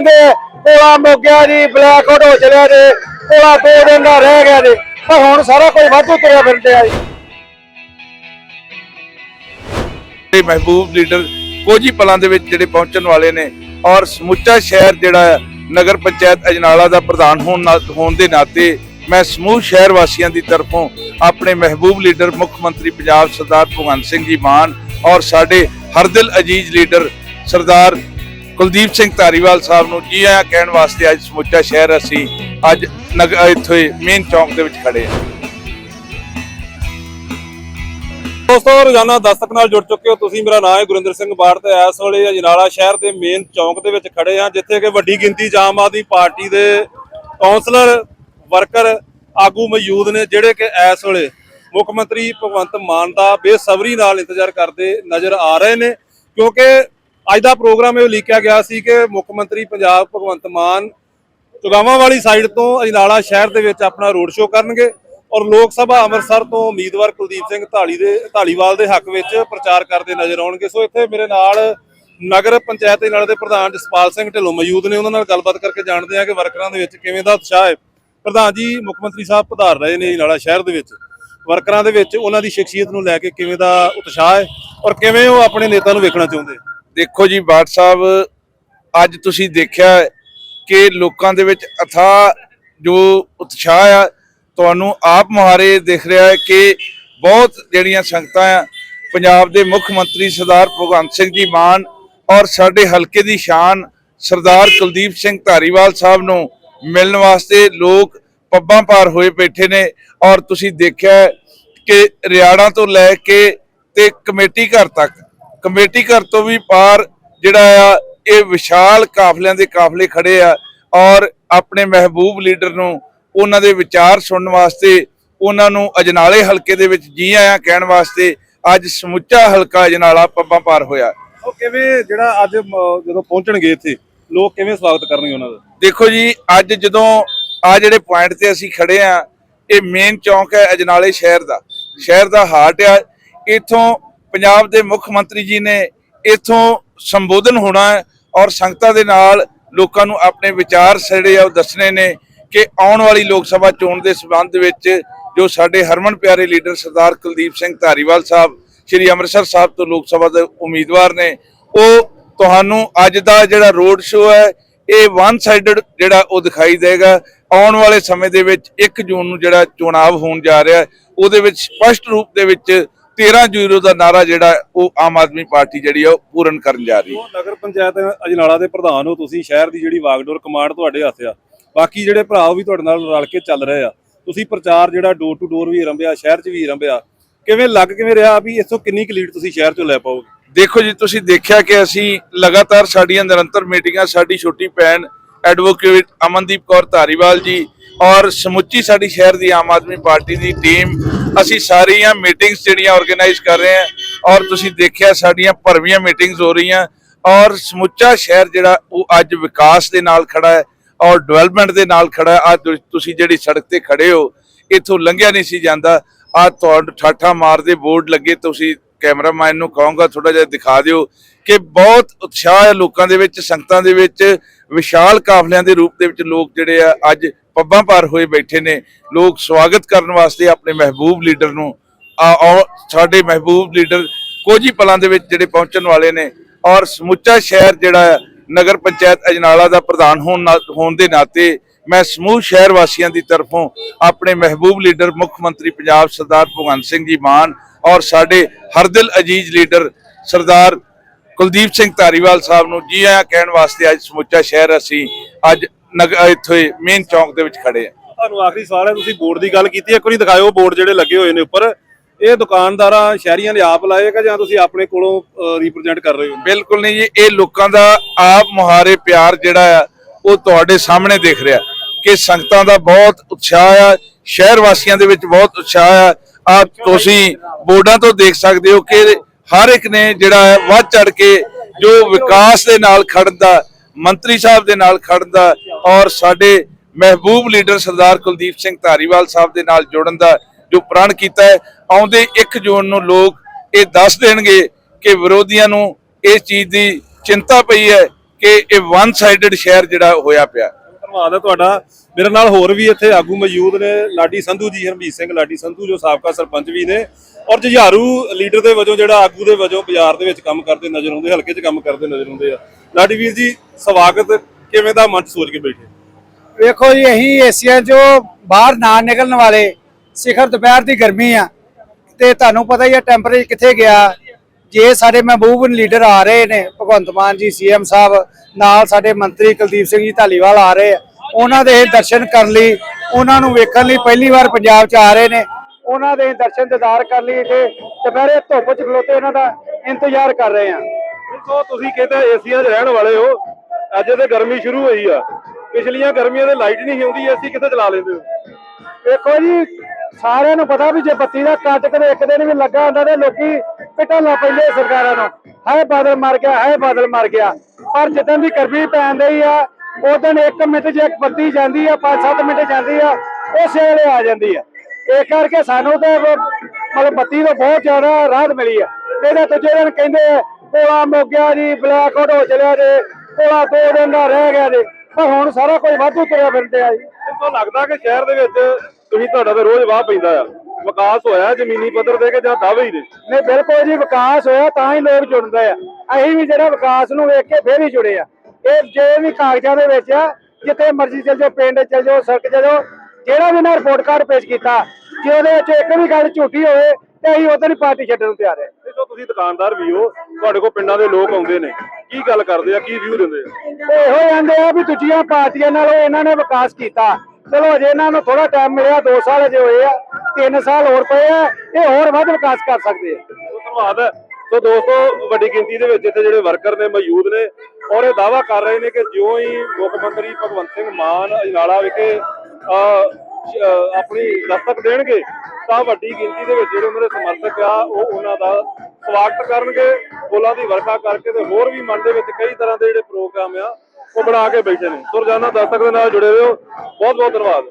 ਕਹਿੰਦੇ ਕੋਲਾ ਮੁੱਕ ਜੀ ਬਲੈਕ ਆਊਟ ਹੋ ਚਲਿਆ ਜੀ ਕੋਲਾ ਦੋ ਦਿਨ ਦਾ ਰਹਿ ਗਿਆ ਜੀ। ਪਰ ਹੁਣ ਸਾਰਾ ਕੁਝ ਵਾਧੂ ਤੁਰਿਆ ਫਿਰਦਿਆ ਜੀ। ਤੇ ਮਹਿਬੂਬ ਲੀਡਰ ਕੁਝ ਪਲਾਂ ਦੇ ਵਿੱਚ ਜਿਹੜੇ ਪਹੁੰਚਣ ਵਾਲੇ ਨੇ ਔਰ ਸਮੁੱਚਾ ਸ਼ਹਿਰ ਜਿਹੜਾ ਨਗਰ ਪੰਚਾਇਤ ਅਜਨਾਲਾ ਦਾ ਪ੍ਰਧਾਨ ਹੋਣ ਨਾਲ- ਹੋਣ ਦੇ ਨਾਤੇ ਮੈਂ ਸਮੂਹ ਸ਼ਹਿਰ ਵਾਸੀਆਂ ਦੀ ਤਰਫੋਂ ਆਪਣੇ ਮਹਿਬੂਬ ਲੀਡਰ, ਮੁੱਖ ਮੰਤਰੀ ਪੰਜਾਬ ਸਰਦਾਰ ਭਗਵੰਤ ਸਿੰਘ ਜੀ ਮਾਨ ਔਰ ਸਾਡੇ ਹਰਦਿਲ ਅਜੀਜ਼ ਲੀਡਰ ਸਰਦਾਰ ਕੁਲਦੀਪ ਸਿੰਘ ਧਾਰੀਵਾਲ ਸਾਹਿਬ ਨੂੰ ਜੀ ਆਇਆਂ ਕਹਿਣ ਵਾਸਤੇ ਅੱਜ ਸਮੁੱਚਾ ਸ਼ਹਿਰ ਅਸੀਂ ਅੱਜ ਇੱਥੇ ਮੇਨ ਚੌਂਕ ਦੇ ਵਿੱਚ ਖੜੇ ਹਾਂ। ਦੋਸਤੋ, ਰੋਜ਼ਾਨਾ ਦਸਤਕ ਨਾਲ ਜੁੜ ਚੁੱਕੇ ਹੋ ਤੁਸੀਂ। ਮੇਰਾ ਨਾਮ ਹੈ ਗੁਰਿੰਦਰ ਸਿੰਘ ਬਾੜ ਤੇ ਇਸ ਵੇਲੇ ਅਜਨਾਲਾ ਸ਼ਹਿਰ ਦੇ ਮੇਨ ਚੌਂਕ ਦੇ ਵਿੱਚ ਖੜੇ ਹਾਂ, ਜਿੱਥੇ ਕਿ ਵੱਡੀ ਗਿਣਤੀ 'ਚ ਆਮ ਆਦਮੀ ਪਾਰਟੀ ਦੇ ਕੌਂਸਲਰ, ਵਰਕਰ ਆਗੂ ਮੌਜੂਦ ਨੇ, ਜਿਹੜੇ ਕਿ ਇਸ ਵੇਲੇ ਮੁੱਖ ਮੰਤਰੀ ਭਗਵੰਤ ਮਾਨ ਦਾ ਬੇਸਬਰੀ ਨਾਲ ਇੰਤਜ਼ਾਰ ਕਰਦੇ ਨਜ਼ਰ ਆ ਰਹੇ ਨੇ, ਕਿਉਂਕਿ ਅੱਜ ਦਾ ਪ੍ਰੋਗਰਾਮ ਇਹ ਲਿਖਿਆ ਗਿਆ ਸੀ ਕਿ ਮੁੱਖ ਮੰਤਰੀ ਪੰਜਾਬ ਭਗਵੰਤ ਮਾਨ ਚੁਗਾਵਾਂ ਵਾਲੀ ਸਾਈਡ ਤੋਂ ਅਜਨਾਲਾ ਸ਼ਹਿਰ ਦੇ ਵਿੱਚ ਆਪਣਾ ਰੋਡ ਸ਼ੋਅ ਕਰਨਗੇ ਔਰ ਲੋਕ ਸਭਾ ਅੰਮ੍ਰਿਤਸਰ ਤੋਂ ਉਮੀਦਵਾਰ ਕੁਲਦੀਪ ਸਿੰਘ ਢਾਲੀ ਦੇ ਢਾਲੀਵਾਲ ਦੇ ਹੱਕ ਵਿੱਚ ਪ੍ਰਚਾਰ ਕਰਦੇ ਨਜ਼ਰ ਆਉਣਗੇ। ਸੋ ਇੱਥੇ ਮੇਰੇ ਨਾਲ ਨਗਰ ਪੰਚਾਇਤ ਅਜਨਾਲਾ ਦੇ ਪ੍ਰਧਾਨ ਜਸਪਾਲ ਸਿੰਘ ਢਿੱਲੋਂ ਮੌਜੂਦ ਨੇ। ਉਹਨਾਂ ਨਾਲ ਗੱਲਬਾਤ ਕਰਕੇ ਜਾਣਦੇ ਹਾਂ ਕਿ ਵਰਕਰਾਂ ਦੇ ਵਿੱਚ ਕਿਵੇਂ ਦਾ ਉਤਸ਼ਾਹ ਹੈ। ਪ੍ਰਧਾਨ ਜੀ, ਮੁੱਖ ਮੰਤਰੀ ਸਾਹਿਬ ਪਧਾਰ ਰਹੇ ਨੇ ਅਜਨਾਲਾ ਸ਼ਹਿਰ ਦੇ ਵਿੱਚ। ਵਰਕਰਾਂ ਦੇ ਵਿੱਚ ਉਹਨਾਂ ਦੀ ਸ਼ਖਸੀਅਤ ਨੂੰ ਲੈ ਕੇ ਕਿਵੇਂ ਦਾ ਉਤਸ਼ਾਹ ਹੈ ਔਰ ਕਿਵੇਂ ਉਹ ਆਪਣੇ ਨੇਤਾ ਨੂੰ ਵੇਖਣਾ ਚਾਹੁੰਦੇ? ਦੇਖੋ ਜੀ ਬਾਟ ਸਾਹਿਬ, ਅੱਜ ਤੁਸੀਂ ਦੇਖਿਆ ਕਿ ਲੋਕਾਂ ਦੇ ਵਿੱਚ ਅਥਾ ਜੋ ਉਤਸ਼ਾਹ ਆ, ਤੁਹਾਨੂੰ ਆਪ ਮੁਹਾਰੇ ਦਿਖ ਰਿਹਾ ਹੈ ਕਿ ਬਹੁਤ ਜਿਹੜੀਆਂ ਸੰਗਤਾਂ ਆ, ਪੰਜਾਬ ਦੇ ਮੁੱਖ ਮੰਤਰੀ ਸਰਦਾਰ ਭਗਵੰਤ ਸਿੰਘ ਜੀ ਮਾਨ ਔਰ ਸਾਡੇ ਹਲਕੇ ਦੀ ਸ਼ਾਨ ਸਰਦਾਰ ਕੁਲਦੀਪ ਸਿੰਘ ਧਾਰੀਵਾਲ ਸਾਹਿਬ ਨੂੰ ਮਿਲਣ ਵਾਸਤੇ ਲੋਕ ਪੱਬਾਂ ਪਾਰ ਹੋਏ ਬੈਠੇ ਨੇ ਔਰ ਤੁਸੀਂ ਦੇਖਿਆ ਕਿ ਰਿਆੜਾਂ ਤੋਂ ਲੈ ਕੇ ਤੇ ਕਮੇਟੀ ਘਰ ਤੱਕ ਕਮੇਟੀ ਘਰ ਤੋਂ ਵੀ ਪਾਰ ਜਿਹੜਾ ਆ ਇਹ ਵਿਸ਼ਾਲ ਕਾਫਲਿਆਂ ਦੇ ਕਾਫਲੇ ਖੜੇ ਆ ਔਰ ਆਪਣੇ ਮਹਿਬੂਬ ਲੀਡਰ ਨੂੰ ਉਹਨਾਂ ਦੇ ਵਿਚਾਰ ਸੁਣਨ ਵਾਸਤੇ ਉਹਨਾਂ ਨੂੰ ਅਜਨਾਲੇ ਹਲਕੇ ਦੇ ਵਿੱਚ ਜੀ ਆਇਆਂ ਕਹਿਣ ਵਾਸਤੇ ਅੱਜ ਸਮੁੱਚਾ ਹਲਕਾ ਅਜਨਾਲਾ ਪੱਬਾਂ ਪਾਰ ਹੋਇਆ। ਉਹ ਕਿਵੇਂ ਜਿਹੜਾ ਅੱਜ ਜਦੋਂ ਪਹੁੰਚਣਗੇ ਇੱਥੇ ਲੋਕ ਕਿਵੇਂ ਸਵਾਗਤ ਕਰਨਗੇ ਉਹਨਾਂ ਦਾ? ਦੇਖੋ ਜੀ ਅੱਜ ਜਦੋਂ ਆ ਜਿਹੜੇ ਪੁਆਇੰਟ ਤੇ ਅਸੀਂ ਖੜੇ ਆ ਇਹ ਮੇਨ ਚੌਂਕ ਹੈ ਅਜਨਾਲੇ ਸ਼ਹਿਰ ਦਾ। ਸ਼ਹਿਰ ਦਾ ਹਾਰਟ ਆ। ਇਥੋਂ ਪੰਜਾਬ ਦੇ ਮੁੱਖ ਮੰਤਰੀ ਜੀ ਨੇ ਇਥੋਂ ਸੰਬੋਧਨ ਹੋਣਾ ਹੈ ਔਰ ਸੰਗਤਾਂ ਦੇ ਨਾਲ ਲੋਕਾਂ ਨੂੰ ਆਪਣੇ ਵਿਚਾਰ ਜਿਹੜੇ ਆ ਉਹ ਦੱਸਣੇ ਨੇ ਕਿ ਆਉਣ ਵਾਲੀ ਲੋਕ ਸਭਾ ਚੋਣ ਦੇ ਸਬੰਧ ਵਿੱਚ ਜੋ ਸਾਡੇ ਹਰਮਨ ਪਿਆਰੇ ਲੀਡਰ ਸਰਦਾਰ ਕੁਲਦੀਪ ਸਿੰਘ ਧਾਰੀਵਾਲ ਸਾਹਿਬ, ਸ਼੍ਰੀ ਅੰਮ੍ਰਿਤਸਰ ਸਾਹਿਬ ਤੋਂ ਲੋਕ ਸਭਾ ਦੇ ਉਮੀਦਵਾਰ ਨੇ, ਉਹ ਤੁਹਾਨੂੰ ਅੱਜ ਦਾ ਜਿਹੜਾ ਰੋਡ ਸ਼ੋਅ ਹੈ, ਇਹ ਵਨ ਸਾਈਡਡ ਜਿਹੜਾ ਉਹ ਦਿਖਾਈ ਦੇਗਾ। ਆਉਣ ਵਾਲੇ ਸਮੇਂ ਦੇ ਵਿੱਚ 1 ਜੂਨ ਨੂੰ ਜਿਹੜਾ ਚੋਣਾਵ ਹੋਣ ਜਾ ਰਿਹਾ ਉਹਦੇ ਵਿੱਚ ਸਪਸ਼ਟ ਰੂਪ ਦੇ ਵਿੱਚ 13 ਜੂਰੋ ਦਾ ਨਾਰਾ ਜਿਹੜਾ ਉਹ ਆਮ ਆਦਮੀ ਪਾਰਟੀ ਜਿਹੜੀ ਆ ਉਹ ਪੂਰਨ ਕਰਨ ਜਾ ਰਹੀ ਹੈ। ਉਹ ਨਗਰ ਪੰਚਾਇਤ ਅਜਨਾਲਾ ਦੇ ਪ੍ਰਧਾਨ ਹੋ ਤੁਸੀਂ ਸ਼ਹਿਰ ਦੀ ਜਿਹੜੀ ਵਾਗਡੋਰ ਕਮਾਂਡ ਤੁਹਾਡੇ ਹੱਥ ਆ। ਬਾਕੀ ਜਿਹੜੇ ਭਰਾ ਉਹ ਵੀ ਤੁਹਾਡੇ ਨਾਲ ਰਲ ਕੇ ਚੱਲ ਰਹੇ ਆ। ਤੁਸੀਂ ਪ੍ਰਚਾਰ ਜਿਹੜਾ ਡੋਰ ਟੂ ਡੋਰ ਵੀ ਰੰਭਿਆ ਸ਼ਹਿਰ 'ਚ ਵੀ ਰੰਭਿਆ। ਕਿਵੇਂ ਲੱਗ ਕਿਵੇਂ ਰਿਹਾ ਵੀ ਇਥੋਂ ਕਿੰਨੀ ਕੁ ਲੀਡ ਤੁਸੀਂ ਸ਼ਹਿਰ 'ਚੋਂ ਲੈ ਪਾਓਗੇ? ਦੇਖੋ ਜੀ ਤੁਸੀਂ ਦੇਖਿਆ ਕਿ ਅਸੀਂ ਲਗਾਤਾਰ ਸਾਡੀਆਂ ਨਿਰੰਤਰ ਮੀਟਿੰਗਾਂ ਸਾਡੀ ਛੋਟੀ ਭੈਣ ਐਡਵੋਕੇਟ ਅਮਨਦੀਪ ਕੌਰ ਧਾਰੀਵਾਲ ਜੀ ਔਰ ਸਮੁੱਚੀ ਸਾਡੀ ਸ਼ਹਿਰ ਦੀ ਆਮ ਆਦਮੀ ਪਾਰਟੀ ਦੀ ਟੀਮ, ਅਸੀਂ ਸਾਰੀਆਂ ਮੀਟਿੰਗਸ ਜਿਹੜੀਆਂ ਆਰਗੇਨਾਈਜ਼ ਕਰ ਰਹੇ ਹਾਂ ਔਰ ਤੁਸੀਂ ਦੇਖਿਆ ਸਾਡੀਆਂ ਭਰਵੀਆਂ ਮੀਟਿੰਗਸ ਹੋ ਰਹੀਆਂ ਔਰ ਸਮੁੱਚਾ ਸ਼ਹਿਰ ਜਿਹੜਾ ਉਹ ਅੱਜ ਵਿਕਾਸ ਦੇ ਨਾਲ ਖੜਾ ਹੈ ਔਰ ਡਿਵੈਲਪਮੈਂਟ ਦੇ ਨਾਲ ਖੜਾ ਹੈ। ਅੱਜ ਤੁਸੀਂ ਜਿਹੜੀ ਸੜਕ ਤੇ ਖੜੇ ਹੋ, ਇੱਥੋਂ ਲੰਘਿਆ ਨਹੀਂ ਸੀ ਜਾਂਦਾ। ਆ ਤੁਹਾਡੇ ਠਾਠਾ ਮਾਰਦੇ ਬੋਰਡ ਲੱਗੇ, ਤੁਸੀਂ ਕੈਮਰਾਮੈਨ ਨੂੰ ਕਹਾਂਗਾ ਥੋੜਾ ਜਿਹਾ ਦਿਖਾ ਦਿਓ ਕਿ ਬਹੁਤ ਉਤਸ਼ਾਹ ਹੈ ਲੋਕਾਂ ਦੇ ਵਿੱਚ, ਸੰਗਤਾਂ ਦੇ ਵਿੱਚ, ਵਿਸ਼ਾਲ ਕਾਫਲਿਆਂ ਦੇ ਰੂਪ ਦੇ ਵਿੱਚ ਲੋਕ ਜਿਹੜੇ ਆ ਅੱਜ ਪੱਬਾਂ ਪਾਰ ਹੋਏ ਬੈਠੇ ਨੇ, ਲੋਕ ਸਵਾਗਤ ਕਰਨ ਵਾਸਤੇ ਆਪਣੇ ਮਹਿਬੂਬ ਲੀਡਰ ਨੂੰ, ਆ- ਔਰ ਸਾਡੇ ਮਹਿਬੂਬ ਲੀਡਰ ਕੁਝ ਹੀ ਪਲਾਂ ਦੇ ਵਿੱਚ ਜਿਹੜੇ ਪਹੁੰਚਣ ਵਾਲੇ ਨੇ, ਔਰ ਸਮੁੱਚਾ ਸ਼ਹਿਰ ਜਿਹੜਾ ਨਗਰ ਪੰਚਾਇਤ ਅਜਨਾਲਾ ਦਾ ਪ੍ਰਧਾਨ ਹੋਣ ਨਾਲ- ਹੋਣ ਦੇ ਨਾਤੇ ਮੈਂ ਸਮੂਹ ਸ਼ਹਿਰ ਵਾਸੀਆਂ ਦੀ ਤਰਫੋਂ ਆਪਣੇ ਮਹਿਬੂਬ ਲੀਡਰ ਮੁੱਖ ਮੰਤਰੀ ਪੰਜਾਬ ਸਰਦਾਰ ਭਗਵੰਤ ਸਿੰਘ ਜੀ ਮਾਨ ਔਰ ਸਾਡੇ ਹਰਦਿਲ ਅਜੀਜ਼ ਲੀਡਰ ਸਰਦਾਰ ਕੁਲਦੀਪ ਸਿੰਘ ਧਾਰੀਵਾਲ ਸਾਹਿਬ ਨੂੰ ਜੀ ਆਇਆਂ ਕਹਿਣ ਵਾਸਤੇ ਅੱਜ ਸਮੁੱਚਾ ਸ਼ਹਿਰ ਅਸੀਂ ਅੱਜ ਇੱਥੇ ਮੇਨ ਚੌਂਕ ਦੇ ਵਿੱਚ ਖੜੇ ਹਾਂ ਤੁਹਾਨੂੰ ਆਖਰੀ ਸਵਾਲ ਹੈ ਤੁਸੀਂ ਬੋਰਡ ਦੀ ਗੱਲ ਕੀਤੀ ਇੱਕ ਵਾਰੀ ਦਿਖਾਇਓ ਬੋਰਡ ਜਿਹੜੇ ਲੱਗੇ ਹੋਏ ਨੇ ਉੱਪਰ। ਇਹ ਦੁਕਾਨਦਾਰਾਂ ਸ਼ਹਿਰੀਆਂ ਨੇ ਆਪ ਲਾਏਗਾ ਜਾਂ ਤੁਸੀਂ ਆਪਣੇ ਕੋਲੋਂ ਰਿਪਰੈਜ਼ੈਂਟ ਕਰ ਰਹੇ ਹੋ? ਬਿਲਕੁਲ ਨਹੀਂ ਜੀ ਇਹ ਲੋਕਾਂ ਦਾ ਆਪ ਮੁਹਾਰੇ ਪਿਆਰ ਜਿਹੜਾ ਆ ਉਹ ਤੁਹਾਡੇ ਸਾਹਮਣੇ ਦਿਖ ਰਿਹਾ। ਕਿ ਸੰਗਤਾਂ ਦਾ ਬਹੁਤ ਉਤਸ਼ਾਹ ਆ ਸ਼ਹਿਰ ਵਾਸੀਆਂ ਦੇ ਵਿੱਚ ਬਹੁਤ ਉਤਸ਼ਾਹ ਆ। ਆ ਤੁਸੀਂ ਬੋਰਡਾਂ ਤੋਂ ਦੇਖ ਸਕਦੇ ਹੋ ਕਿ ਹਰ ਇੱਕ ਨੇ ਜਿਹੜਾ ਹੈ ਵੱਧ ਚੜ ਕੇ ਜੋ ਵਿਕਾਸ ਦੇ ਨਾਲ ਖੜਨ ਦਾ ਮੰਤਰੀ ਸਾਹਿਬ ਦੇ ਨਾਲ ਖੜਨ ਦਾ ਔਰ ਸਾਡੇ ਮਹਿਬੂਬ ਲੀਡਰ ਸਰਦਾਰ ਕੁਲਦੀਪ ਸਿੰਘ ਧਾਰੀਵਾਲ ਸਾਹਿਬ ਦੇ ਨਾਲ ਜੁੜਨ ਦਾ ਜੋ ਪ੍ਰਣ ਕੀਤਾ ਹੈ, ਆਉਂਦੇ 1 ਜੂਨ ਨੂੰ ਲੋਕ ਇਹ ਦੱਸ ਦੇਣਗੇ ਕਿ ਵਿਰੋਧੀਆਂ ਨੂੰ ਇਸ ਚੀਜ਼ ਦੀ ਚਿੰਤਾ ਪਈ ਹੈ ਕਿ ਇਹ ਵਨ ਸਾਈਡਡ ਸ਼ਹਿਰ ਜਿਹੜਾ ਹੋਇਆ ਪਿਆ। ਧੰਨਵਾਦ ਹੈ ਤੁਹਾਡਾ। ਮੇਰੇ ਨਾਲ ਹੋਰ ਵੀ ਇੱਥੇ ਆਗੂ ਮੌਜੂਦ ਨੇ, ਲਾਡੀ ਸੰਧੂ ਜੀ, ਹਰਮੀਤ ਸਿੰਘ ਲਾਡੀ ਸੰਧੂ, ਜੋ ਸਾਬਕਾ ਸਰਪੰਚ ਵੀ ਨੇ। ਔਰ ਜੁਝਾਰੂ ਲੀਡਰ ਦੇ ਵਜੋਂ ਜਿਹੜਾ ਆਗੂ ਦੇ ਵਜੋਂ ਬਾਜ਼ਾਰ ਦੇ ਵਿੱਚ ਕੰਮ ਕਰਦੇ ਨਜ਼ਰ ਆਉਂਦੇ, ਹਲਕੇ 'ਚ ਕੰਮ ਕਰਦੇ ਨਜ਼ਰ ਆਉਂਦੇ ਆ। ਲਾਡੀ ਵੀਰ ਜੀ, ਸਵਾਗਤ। ਕਿਵੇਂ ਦਾ ਮਨ ਸੋਚ ਕੇ ਬੈਠੇ? ਵੇਖੋ ਜੀ, ਅਸੀਂ ਏਸੀਆ ਚੋਂ ਬਾਹਰ ਨਾ ਨਿਕਲਣ ਵਾਲੇ, ਸਿਖਰ ਦੁਪਹਿਰ ਦੀ ਗਰਮੀ ਆ। ਤੇ ਤੁਹਾਨੂੰ ਪਤਾ ਹੀ ਹੈ ਟੈਂਪਰੇਚਰ ਕਿੱਥੇ ਗਿਆ? ਜੇ ਸਾਡੇ ਮਹਿਬੂਬ ਲੀਡਰ ਆ ਰਹੇ ਨੇ, ਭਗਵੰਤ ਮਾਨ ਜੀ ਸੀਐਮ ਸਾਹਿਬ, ਨਾਲ ਸਾਡੇ ਮੰਤਰੀ ਕੁਲਦੀਪ ਸਿੰਘ ਜੀ ਧਾਲੀਵਾਲ ਆ ਰਹੇ ਆ, ਉਹਨਾਂ ਦੇ ਦਰਸ਼ਨ ਕਰਨ ਲਈ, ਉਹਨਾਂ ਨੂੰ ਵੇਖਣ ਲਈ ਪਹਿਲੀ ਵਾਰ ਪੰਜਾਬ 'ਚ ਆ ਰਹੇ ਨੇ। ਉਹਨਾਂ ਦੇ ਦਰਸ਼ਨ ਦਿਦਾਰ ਕਰਨ ਲਈ ਤੇ ਦੁਪਹਿਰੇ ਧੁੱਪ 'ਚ ਖਲੋਤੇ ਉਹਨਾਂ ਦਾ ਇੰਤਜ਼ਾਰ ਕਰ ਰਹੇ ਆ। ਦੇਖੋ ਤੁਸੀਂ ਕਹਿੰਦੇ ਏਸੀਆਂ 'ਚ ਰਹਿਣ ਵਾਲੇ ਹੋ। ਅੱਜ ਤੇ ਗਰਮੀ ਸ਼ੁਰੂ ਹੋਈ ਆ। ਪਿਛਲੀਆਂ ਗਰਮੀਆਂ ਦੇ ਲਾਈਟ ਨਹੀਂ ਹੁੰਦੀ ਏਸੀ ਕਿੱਥੇ ਚਲਾ ਲੈਂਦੇ ਹੋ? ਵੇਖੋ ਜੀ ਸਾਰਿਆਂ ਨੂੰ ਪਤਾ ਵੀ ਜੇ ਬੱਤੀ ਦਾ ਕੱਟ ਕਦੇ ਇੱਕ ਦਿਨ ਵੀ ਲੱਗਾ ਹੁੰਦਾ ਤੇ ਲੋਕੀ ਪਿੱਟਣ ਪੈਂਦੇ ਸਰਕਾਰਾਂ ਨੂੰ। ਹਾਏ ਬਾਦਲ ਮਰ ਗਿਆ ਹਾਏ ਬਾਦਲ ਮਰ ਗਿਆ। ਪਰ ਜਦੋਂ ਦੀ ਗਰਮੀ ਪੈਣ ਰਹੀ ਆ ਉਦੋਂ ਇੱਕ ਮਿੰਟ ਜੇ ਇੱਕ ਬੱਤੀ ਜਾਂਦੀ ਆ 5-7 ਮਿੰਟ ਜਾਂਦੀ ਆ ਉਸੇ ਵੇਲੇ ਆ ਜਾਂਦੀ ਆ। ਇਹ ਕਰਕੇ ਸਾਨੂੰ ਤੇ ਮਤਲਬ ਬੱਤੀ ਤੋਂ ਬਹੁਤ ਜ਼ਿਆਦਾ ਰਾਹਤ ਮਿਲੀ ਆ। ਇਹਦਾ ਦੂਜੇ ਦਿਨ ਕਹਿੰਦੇ ਆ, ਕੋਲਾ ਮੁੱਕ ਗਿਆ ਜੀ ਬਲੈਕ ਆਊਟ ਹੋ ਚਲਿਆ ਜੇ ਕੋਲਾ ਦੋ ਦਿਨ ਦਾ ਰਹਿ ਗਿਆ ਜੇ। ਪਰ ਹੁਣ ਸਾਰਾ ਕੁਝ ਵਾਧੂ ਤੁਰਿਆ ਫਿਰਦੇ ਆ ਜੀ। ਮੈਨੂੰ ਲੱਗਦਾ ਕਿ ਸ਼ਹਿਰ ਦੇ ਵਿੱਚ ਤੁਸੀਂ ਤੁਹਾਡਾ ਤੇ ਰੋਜ਼ ਵਾਹ ਪੈਂਦਾ ਆ। ਵਿਕਾਸ ਹੋਇਆ ਜ਼ਮੀਨੀ ਪੱਧਰ ਤੇ ਕਿ ਜਾਂ ਦਾਅਵੇ ਹੀ ਨੇ ਨਹੀਂ ਬਿਲਕੁਲ ਜੀ ਵਿਕਾਸ ਹੋਇਆ ਤਾਂ ਹੀ ਲੋਕ ਜੁੜਦੇ ਆ। ਅਸੀਂ ਵੀ ਜਿਹੜਾ ਵਿਕਾਸ ਨੂੰ ਵੇਖ ਕੇ ਫੇਰ ਹੀ ਜੁੜੇ ਆ। ਇਹ ਜੇ ਵੀ ਕਾਗਜ਼ਾਂ ਦੇ ਵਿੱਚ ਆ ਜਿੱਥੇ ਮਰਜ਼ੀ ਚਲ ਜਾਓ ਪਿੰਡ ਚਲ ਜਾਓ ਸੜਕ ਚਲ ਜਾਓ ਜਿਹੜਾ ਵੀ ਨਾ ਰਿਪੋਰਟ ਕਾਰਡ ਪੇਸ਼ ਕੀਤਾ ਜੇ ਉਹਦੇ ਵਿੱਚ ਇੱਕ ਵੀ ਗੱਲ ਝੂਠੀ ਹੋਵੇ ਤੇ ਅਸੀਂ ਉਦੋਂ ਹੀ ਪਾਰਟੀ ਛੱਡਣ ਨੂੰ ਤਿਆਰ ਆ। ਦੇਖੋ ਤੁਸੀਂ ਦੁਕਾਨਦਾਰ ਵੀ ਹੋ ਤੁਹਾਡੇ ਕੋਲ ਪਿੰਡਾਂ ਦੇ ਲੋਕ ਆਉਂਦੇ ਨੇ। ਕੀ ਗੱਲ ਕਰਦੇ ਆ? ਕੀ ਵਿਊ ਦਿੰਦੇ ਆ? ਇਹੋ ਜਾਂਦੇ ਆ ਵੀ ਦੂਜੀਆਂ ਪਾਰਟੀਆਂ ਨਾਲੋਂ ਇਹਨਾਂ ਨੇ ਵਿਕਾਸ ਕੀਤਾ। ਚਲੋ ਅਜੇ ਇਹਨਾਂ ਨੂੰ ਥੋੜਾ ਟਾਈਮ ਮਿਲਿਆ 2 ਸਾਲ ਅਜੇ ਹੋਏ ਆ 3 ਸਾਲ ਹੋਰ ਪਏ ਆ ਇਹ ਹੋਰ ਵੱਧ ਵਿਕਾਸ ਕਰ ਸਕਦੇ ਆ। ਧੰਨਵਾਦ ਸੋ ਦੋਸਤੋ ਵੱਡੀ ਗਿਣਤੀ ਦੇ ਵਿੱਚ ਇੱਥੇ ਜਿਹੜੇ ਵਰਕਰ ਨੇ ਮੌਜੂਦ ਨੇ ਔਰ ਇਹ ਦਾਵਾ ਕਰ ਰਹੇ ਨੇ ਕਿ ਜਿਉਂ ਹੀ ਮੁੱਖ ਮੰਤਰੀ ਭਗਵੰਤ ਸਿੰਘ ਮਾਨ ਅਜਨਾਲਾ ਵਿਖੇ ਆਪਣੀ ਦਸਤਕ ਦੇਣਗੇ ਤਾਂ ਵੱਡੀ ਗਿਣਤੀ ਦੇ ਵਿੱਚ ਜਿਹੜੇ ਉਹਨਾਂ ਦੇ ਸਮਰਥਕ ਆ ਉਹ ਉਹਨਾਂ ਦਾ ਸਵਾਗਤ ਕਰਨਗੇ। ਫੁੱਲਾਂ ਦੀ ਵਰਖਾ ਕਰਕੇ ਤੇ ਹੋਰ ਵੀ ਮਨ ਦੇ ਵਿੱਚ ਕਈ ਤਰ੍ਹਾਂ ਦੇ ਜਿਹੜੇ ਪ੍ਰੋਗਰਾਮ ਆ, ਉਹ ਬਣਾ ਕੇ ਬੈਠੇ ਨੇ। ਸੋ ਰੋਜ਼ਾਨਾ ਦਰਸ਼ਕ ਦੇ ਨਾਲ ਜੁੜੇ ਰਹੋ ਬਹੁਤ ਬਹੁਤ ਧੰਨਵਾਦ।